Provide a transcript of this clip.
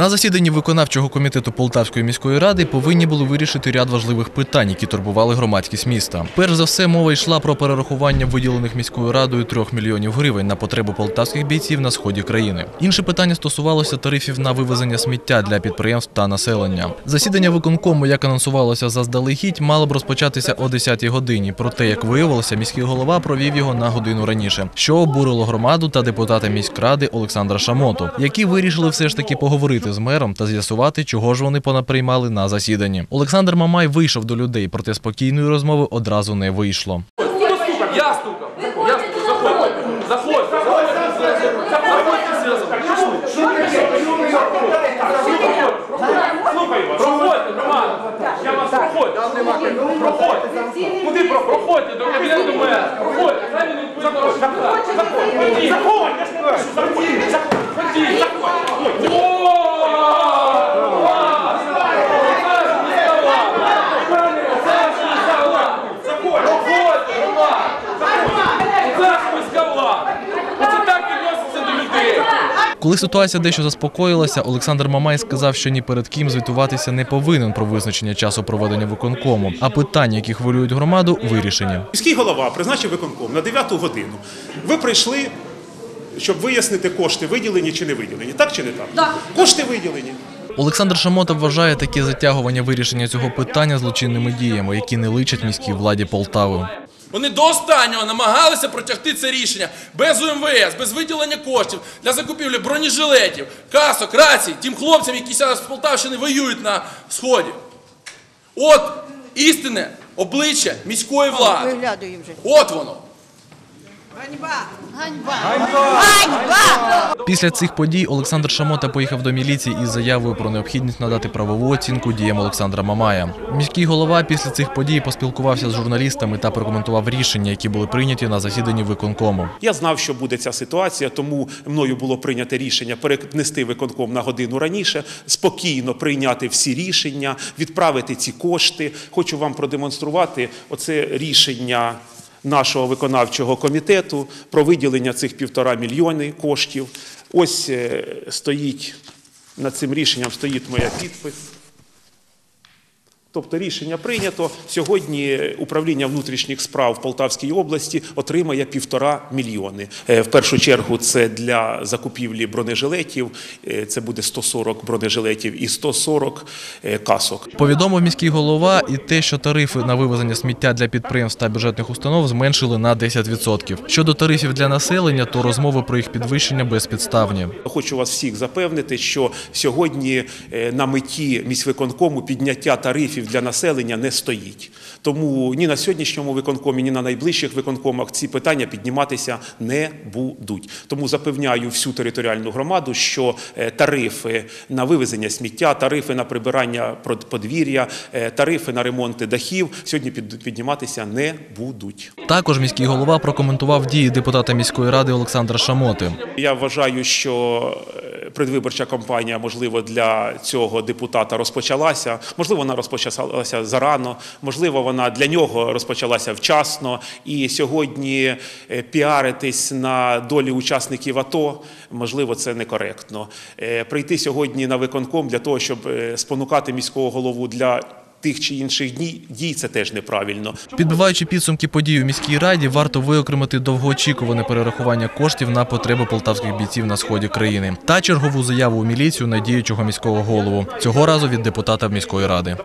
На засіданні виконавчого комітету Полтавської міської ради повинні були вирішити ряд важливих питань, які турбували громадськість міста. Перш за все, мова йшла про перерахування виділених міською радою 3 мільйонів гривень на потребу полтавських бійців на сході країни. Інше питання стосувалося тарифів на вивезення сміття для підприємств та населення. Засідання виконкому, як анонсувалося заздалегідь, мало б розпочатися о 10-й годині. Проте, як виявилося, міський голова провів його на годину раніше, що обурило громаду та депутата міськради Олександра Шамоту, які вирішили все ж таки поговорити з мером та з'ясувати, чого ж вони понаприймали на засіданні. Олександр Мамай вийшов до людей, проте спокійної розмови одразу не вийшло. Я стукав. Заходьте. Проходьте, Роман. Я вас проходьте. Проходьте. Куди про- проходьте? До. Проходьте. Хай він відповідає. Заходь. Заходь. Ходіть. Заходь. Я ж не бачу. Заходь. Заходь. Ходіть. Заходь. О! Клас! Зараз не стала. Зараз не стала. Заходь. Проходьте, Роман. Зараз влада. Оце так відноситься до людей. Коли ситуація дещо заспокоїлася, Олександр Мамай сказав, що ні перед ким звітуватися не повинен про визначення часу проведення виконкому, а питання, які хвилюють громаду, вирішені. Міський голова призначив виконком на 9 годину. Ви прийшли, щоб вияснити кошти, виділені чи не виділені. Так чи не так? Так. Кошти виділені. Олександр Шамота вважає таке затягування вирішення цього питання злочинними діями, які не личать міській владі Полтави. Вони до останнього намагалися протягти це рішення без УМВС, без виділення коштів для закупівлі бронежилетів, касок, рацій, тим хлопцям, які зараз з Полтавщини воюють на сході. От істинне обличчя міської влади. Воно. Після цих подій Олександр Шамота поїхав до міліції із заявою про необхідність надати правову оцінку діям Олександра Мамая. Міський голова після цих подій поспілкувався з журналістами та прокоментував рішення, які були прийняті на засіданні виконкому. Я знав, що буде ця ситуація, тому мною було прийнято рішення перенести виконком на годину раніше, спокійно прийняти всі рішення, відправити ці кошти. Хочу вам продемонструвати оце рішення нашого виконавчого комітету про виділення цих півтора мільйони коштів. Ось е, стоїть над цим рішенням стоїть моя підпис. Тобто рішення прийнято. Сьогодні управління внутрішніх справ в Полтавській області отримає півтора мільйони. Е, В першу чергу це для закупівлі бронежилетів. Е, Це буде 140 бронежилетів і 140 е, касок. Повідомив міський голова і те, що тарифи на вивезення сміття для підприємств та бюджетних установ зменшили на 10%. Щодо тарифів для населення, то розмови про їх підвищення безпідставні. Хочу вас всіх запевнити, що сьогодні на меті міськвиконкому підняття тарифів для населення не стоїть. Тому ні на сьогоднішньому виконкомі, ні на найближчих виконкомах ці питання підніматися не будуть. Тому запевняю всю територіальну громаду, що е, тарифи на вивезення сміття, тарифи на прибирання подвір'я, е, тарифи на ремонти дахів сьогодні підніматися не будуть. Також міський голова прокоментував дії депутата міської ради Олександра Шамоти. Я вважаю, що е, предвиборча кампанія, можливо, для цього депутата розпочалася. Можливо, вона розпочалася зарано, можливо, вона для нього розпочалася вчасно. І сьогодні е, піаритись на долі учасників АТО, можливо, це некоректно. Е, Прийти сьогодні на виконком для того, щоб е, спонукати міського голову для тих чи інших дій, це теж неправильно. Підбиваючи підсумки подій у міській раді, варто виокремити довгоочікуване перерахування коштів на потреби полтавських бійців на сході країни та чергову заяву у міліцію на діючого міського голову цього разу від депутата міської ради.